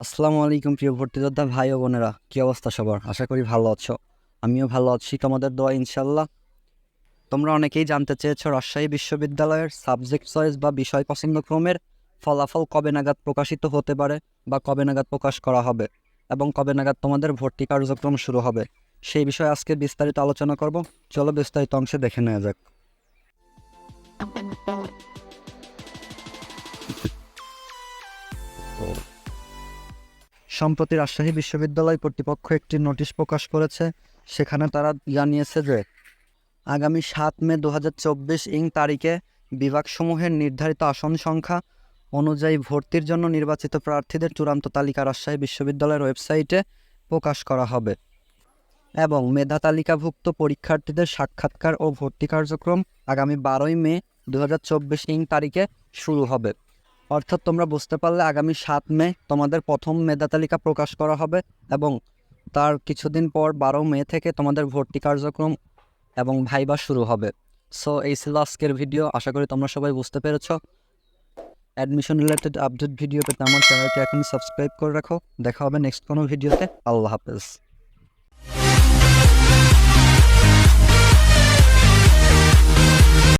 আসসালামু আলাইকুম প্রিয় ভর্তিযোদ্ধা ভাই ও বোনেরা কী অবস্থা সবার? আশা করি ভালো আছো। আমিও ভালো আছি তোমাদের দোয়া ইনশাল্লাহ তোমরা অনেকেই জানতে চেয়েছ রাজশাহী বিশ্ববিদ্যালয়ের সাবজেক্ট চয়েস বা বিষয় পছন্দক্রমের ফলাফল কবে নাগাদ প্রকাশিত হতে পারে বা কবে নাগাদ প্রকাশ করা হবে এবং কবে নাগাদ তোমাদের ভর্তি কার্যক্রম শুরু হবে সেই বিষয়ে আজকে বিস্তারিত আলোচনা করব। চলো বিস্তারিত অংশে দেখে নেওয়া যাক। সম্প্রতি রাজশাহী বিশ্ববিদ্যালয় কর্তৃপক্ষ একটি নোটিশ প্রকাশ করেছে, সেখানে তারা জানিয়েছে যে আগামী সাত মে দু হাজার চব্বিশ ইং তারিখে বিভাগসমূহের নির্ধারিত আসন সংখ্যা অনুযায়ী ভর্তির জন্য নির্বাচিত প্রার্থীদের চূড়ান্ত তালিকা রাজশাহী বিশ্ববিদ্যালয়ের ওয়েবসাইটে প্রকাশ করা হবে এবং মেধা তালিকাভুক্ত পরীক্ষার্থীদের সাক্ষাৎকার ও ভর্তি কার্যক্রম আগামী বারোই মে দু হাজার চব্বিশ ইং তারিখে শুরু হবে। অর্থাৎ তোমরা বুঝতে পারলে আগামী সাত মে তোমাদের প্রথম মেধা তালিকা প্রকাশ করা হবে এবং তার কিছুদিন পর বারো মে থেকে তোমাদের ভর্তি কার্যক্রম এবং ভাইবা শুরু হবে। সো এই ছিল আজকের ভিডিও আশা করি তোমরা সবাই বুঝতে পেরেছ। অ্যাডমিশন রিলেটেড আপডেট ভিডিও পেতে আমার চ্যানেলটি এখন সাবস্ক্রাইব করে রাখো। দেখা হবে নেক্সট কোনো ভিডিওতে আল্লাহ হাফেজ।